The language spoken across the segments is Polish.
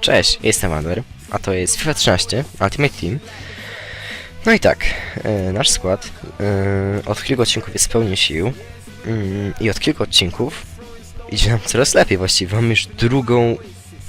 Cześć, jestem Adler, a to jest FIFA 13 Ultimate Team. No i tak, e, nasz skład e, od kilku odcinków jest pełny sił mm, i od kilku odcinków idzie nam coraz lepiej właściwie. Mamy już drugą,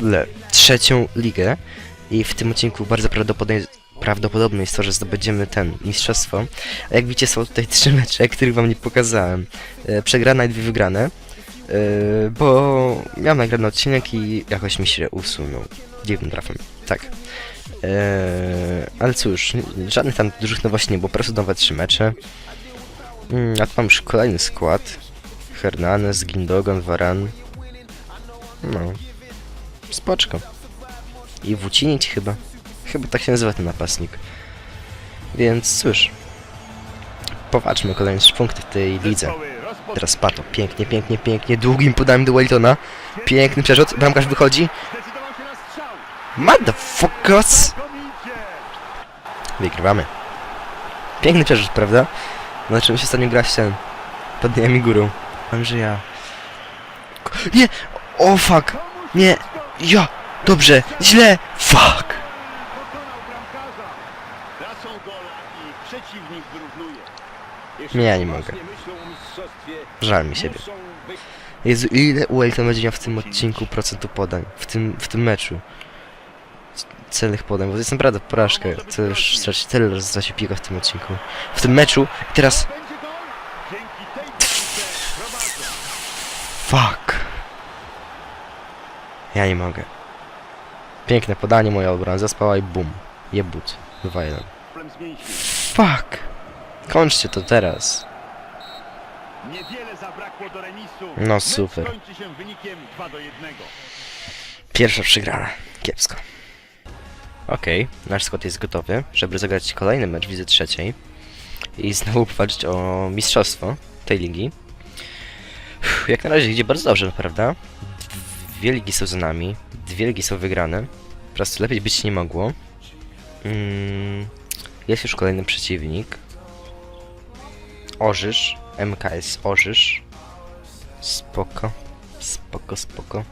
le, trzecią ligę i w tym odcinku bardzo prawdopodobnie, prawdopodobne jest to, że zdobędziemy ten mistrzostwo. A jak widzicie są tutaj trzy mecze, których wam nie pokazałem. E, przegrana i dwie wygrane. Yy, bo miałem nagrany odcinek i jakoś mi się usunął. Dziwnym trafem. Tak. Yy, ale cóż, żadnych tam dużych nowości nie było, po prostu nowe trzy mecze. Yy, a tu mam już kolejny skład. Hernandez, Gindogan, Varan. No. Spoczko. I Wucinić chyba. Chyba tak się nazywa ten napastnik. Więc cóż. Popatrzmy kolejne punkty w tej lidze. Teraz Pato, pięknie, pięknie, pięknie, długim podaniem do Wellingtona. Piękny przerzut, bramkarz wychodzi. Motherfuckers! Wygrywamy. Piękny przerzut, prawda? Zobaczymy się ostatnio grać ten. Pod mi górą. Andrzeja. Nie! O fuck! Nie! Ja! Dobrze! Źle! Fuck! Tracą gola i przeciwnik wyrównuje. Nie, ja nie mogę. Żal mi siebie. Jezu, ile Wellington będzie miał w tym odcinku procentu podań? W tym, w tym meczu? Celnych podań, bo to jest naprawdę porażka. To już straci, tyle razy straci piłka w tym odcinku. W tym meczu. I teraz... Fuck. Ja nie mogę. Piękne podanie, moja obrona zaspała i bum. Jebut. 2-1. Problem zmienić. Fuck. Kończcie to teraz. Niewiele zabrakło do remisu. No, super. kończy się wynikiem 2 do 1. Pierwsza przegrana. Kiepsko. Okej, nasz skład jest gotowy, żeby zagrać kolejny mecz wizy trzeciej i znowu powalczyć o mistrzostwo tej ligi. Uff, Jak na razie idzie bardzo dobrze, prawda? Dwie ligi są za nami, dwie ligi są wygrane. Po prostu lepiej być nie mogło. Mm, jest już kolejny przeciwnik. Orzysz, MKS Orzysz. Spoko, spoko, spoko.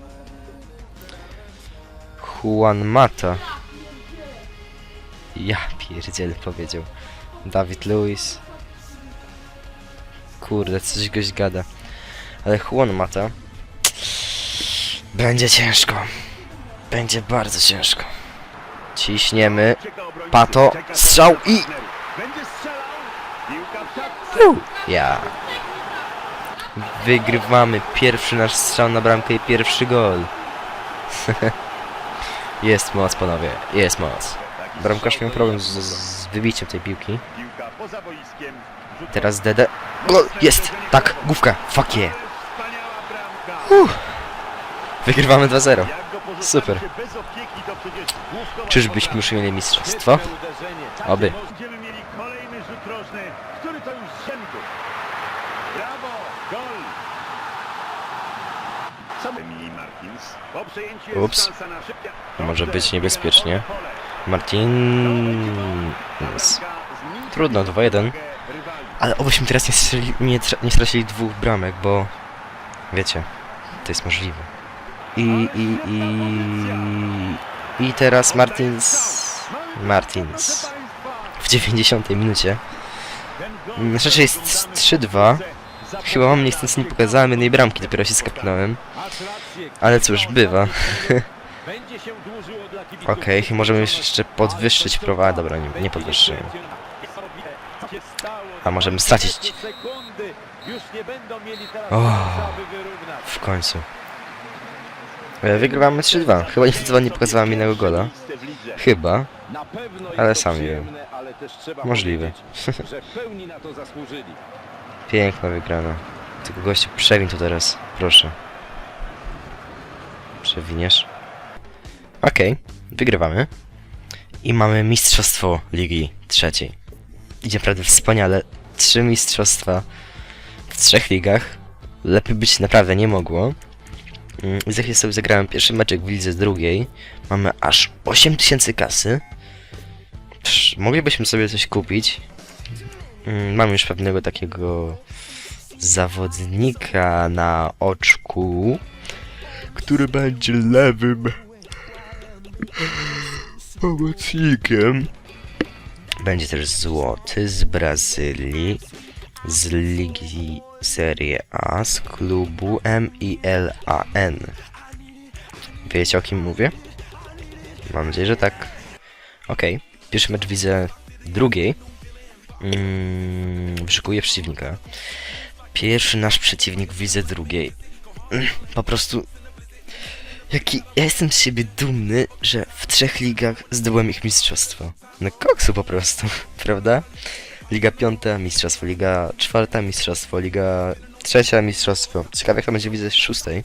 Juan Mata. Ja pierdziel powiedział. Dawid Lewis. Kurde, coś goś gada. Ale Juan Mata. Będzie ciężko. Będzie bardzo ciężko. Ciśniemy. Pato, strzał i-. Ja. Wygrywamy pierwszy nasz strzał na bramkę i pierwszy gol. jest moc, panowie. Jest moc. Bramkarz miał problem z, z wybiciem tej piłki. Teraz Dede. Gol! Jest! Tak! Główka! Fuck yeah! Bramka. Wygrywamy 2-0. Super. Czyżbyśmy już mieli mistrzostwo? Oby. Będziemy mieli kolejny rzut rożny, który to już z rzędu. Brawo, gol. Sam Emily Martins. Po przejęciu jest Ups. Może być niebezpiecznie. Martin... Trudno, 2-1. rywali. Ale obyśmy teraz nie, strzeli, nie, nie stracili dwóch bramek, bo... Wiecie, to jest możliwe. I, i, i... I teraz Martins... Martins. W 90 minucie. Rzeczy jest 3-2. Chyba wam niechcący nie pokazałem jednej bramki, dopiero się skapnąłem. Ale cóż, bywa. Okej, możemy jeszcze podwyższyć prowadzę. Dobra, nie, nie. A możemy stracić. O. W końcu. E, Wygrywamy 3-2. Chyba nie pokazałem innego gola. Chyba. Ale sam nie wiem. Możliwe. Piękna wygrana. Tylko gościu przewiń to teraz. Proszę. Przewiniesz. Okej. Wygrywamy. I mamy mistrzostwo Ligi Trzeciej. Idzie naprawdę wspaniale. Trzy mistrzostwa w trzech ligach. Lepiej być naprawdę nie mogło. I za chwilę sobie zagrałem pierwszy meczek w lidze drugiej. Mamy aż 8000 kasy. Psz, moglibyśmy sobie coś kupić. Mm, Mam już pewnego takiego zawodnika na oczku, który będzie lewym pomocnikiem. Będzie też złoty z Brazylii, z ligi Serie A, z klubu MILAN. Wiecie o kim mówię? Mam nadzieję, że tak. Okej, pierwszy mecz widzę drugiej. Mm, wyszukuję przeciwnika. Pierwszy nasz przeciwnik widzę drugiej. Mm, Po prostu. Jaki. Ja jestem z siebie dumny, że w trzech ligach zdobyłem ich mistrzostwo. No koksu po prostu, prawda? Liga piąta, mistrzostwo, liga czwarta, mistrzostwo, liga trzecia, mistrzostwo. Ciekawe jak to będzie widzę szóstej.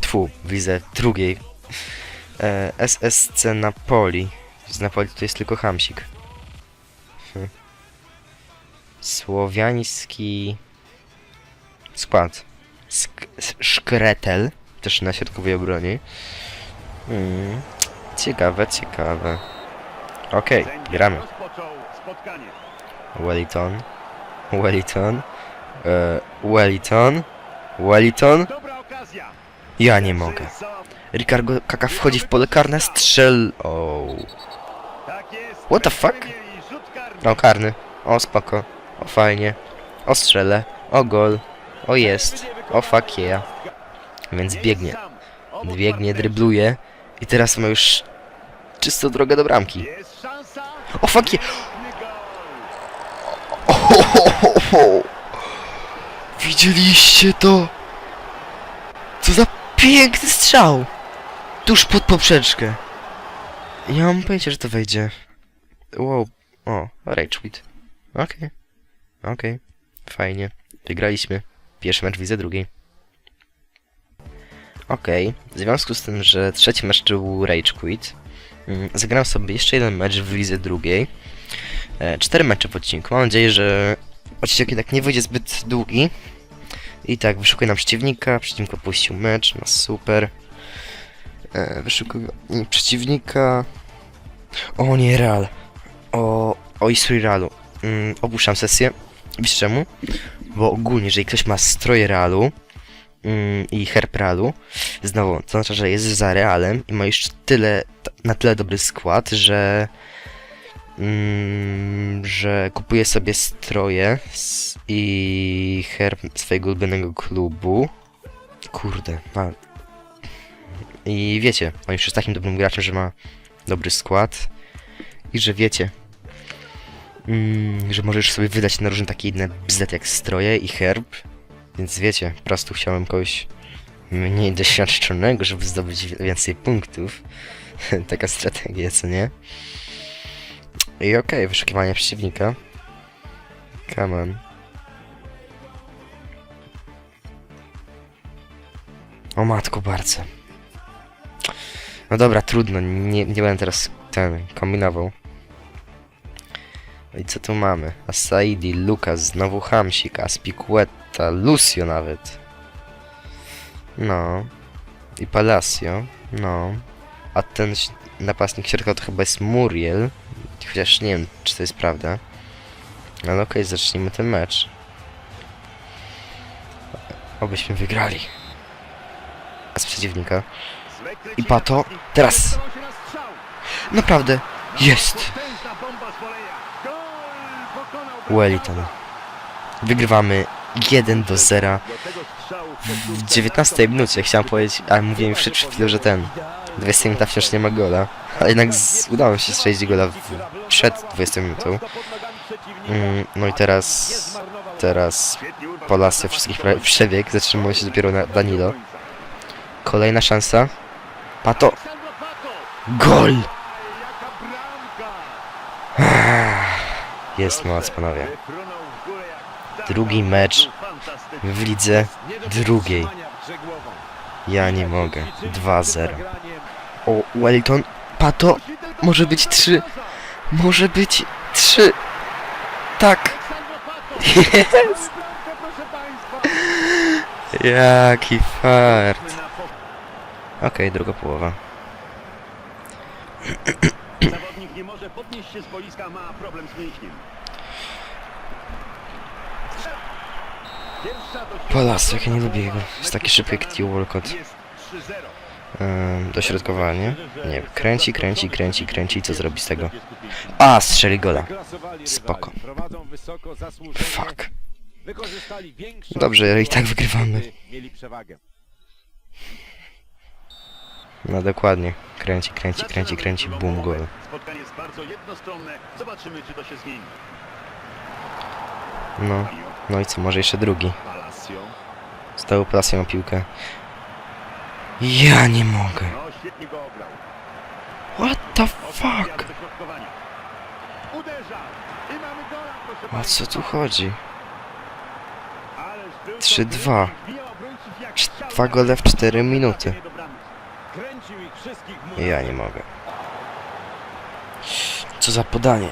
Tfu, widzę drugiej. E, SSC Napoli. Z Napoli to jest tylko Hamsik. Hm. Słowiański skład. Sk Szkretel, też na środkowej obronie. Mm. Ciekawe, ciekawe. Okej, Sędzia gramy. Wellington. Wellington. E, Wellington. Wellington. Ja nie mogę. Ricardo Kaka wchodzi w pole karne, strzel... O, jest. What the fuck? O karny. O spoko. O fajnie. O strzelę. O gol. O jest. O fuck yeah. Więc Nie biegnie. Biegnie, drybluje. I teraz ma już czystą drogę do bramki. O fuck yeah. Ho, ho. Widzieliście to? Co za piękny strzał! Tuż pod poprzeczkę. Ja mam pojęcie, że to wejdzie. Wow. O, rage quit. Okej. Okej. Fajnie. Wygraliśmy. Pierwszy mecz widzę drugi. Okej. W związku z tym, że trzeci mecz to był rage quit, mm, zagram sobie jeszcze jeden mecz w lidze drugiej. E, cztery mecze w odcinku. Mam nadzieję, że odcinek jednak nie wyjdzie zbyt długi. I tak, wyszukuję nam przeciwnika. Przeciwnik opuścił mecz, no super. E, przeciwnika. O nie, Real. O, o Isuri Realu. Mm, opuszczam sesję. Wiesz czemu? Bo ogólnie, jeżeli ktoś ma stroje Realu mm, i herb Realu, znowu, to znaczy, że jest za Realem i ma już tyle, na tyle dobry skład, że mm, że kupuje sobie stroje i herb swojego ulubionego klubu. Kurde, ma. I wiecie, on już jest takim dobrym graczem, że ma dobry skład i że wiecie, mm, że możesz sobie wydać na różne takie inne bzdet jak stroje i herb. Więc wiecie, po prostu chciałem kogoś mniej doświadczonego, żeby zdobyć więcej punktów. Taka strategia, co nie? I okej, wyszukiwanie przeciwnika. Come on. O matko, bardzo. No dobra, trudno, nie, nie będę teraz ten kombinował. No I co tu mamy? Asaidi, Lucas, znowu Hamsik, Aspicueta, Lucio nawet. No. I Palacio. No. A ten napastnik środka to chyba jest Muriel. Chociaż nie wiem, czy to jest prawda. Ale okej, zacznijmy ten mecz. Obyśmy wygrali. Z przeciwnika. I Pato, teraz. Naprawdę. Jest. Wellington. Wygrywamy 1 do 0 Do tego strzału w 19 minucie. Chciałem powiedzieć, ale mówiłem przed chwilą, że ten 20 minuta wciąż nie ma gola. Ale jednak z, udało mi się strzelić gola w, przed 20 minutą. Mm, no i teraz, teraz Palacio wszystkich prawie przebieg. Zatrzymuje się dopiero na Danilo. Kolejna szansa. Pato. Gol! Jest moc, panowie. Drugi mecz w lidze drugiej. Ja nie mogę. 2-0. O, Wellington. Pato. Może być 3. Może być 3. Tak. Jest. Jaki fart. Okej, druga połowa. Zawodnik nie może podnieść się z boiska, ma problem z mięśniem. Polas, jak ja nie lubię jego. Jest taki szybki jak Walcott. Jest 3-0. Ym, dośrodkowanie. Nie, kręci, kręci, kręci, kręci. Co zrobi z tego? A, strzeli gola. Spoko. Fuck. Dobrze, i tak wygrywamy. No dokładnie. Kręci, kręci, kręci, kręci. Boom, gol. Spotkanie jest bardzo jednostronne. Zobaczymy, czy to się zmieni. No. No i co, może jeszcze drugi. Stał pasją o piłkę. Ja nie mogę. No. What the fuck? O co tu chodzi? Ależ był to 3-2. gry, wbija obrońców jak Cz- strzał dwa gole w bramkę. cztery minuty. Ja nie mogę. Co za podanie.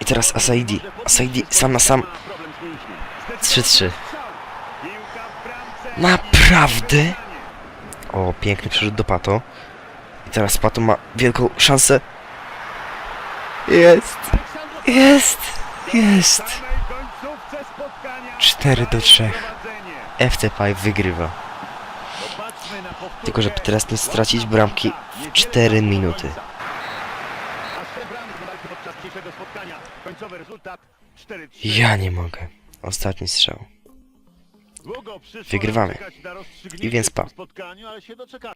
I teraz Asaidi. Asaidi sam na sam. Problem z mięśniem. 3-3. Piłka w bramce. Naprawdę? O, piękny przerzut do Pato. I teraz Pato ma wielką szansę. Jest! Jest! Jest! W samej końcówce spotkania 4 do 3. prowadzenie. FC Pipe wygrywa. Tylko żeby teraz nie stracić bramki w 4 minuty. Aż te bramki podaliśmy podczas dzisiejszego spotkania. Końcowy rezultat 4-3. Ja nie mogę. Ostatni strzał. Wygrywamy. I więc pa.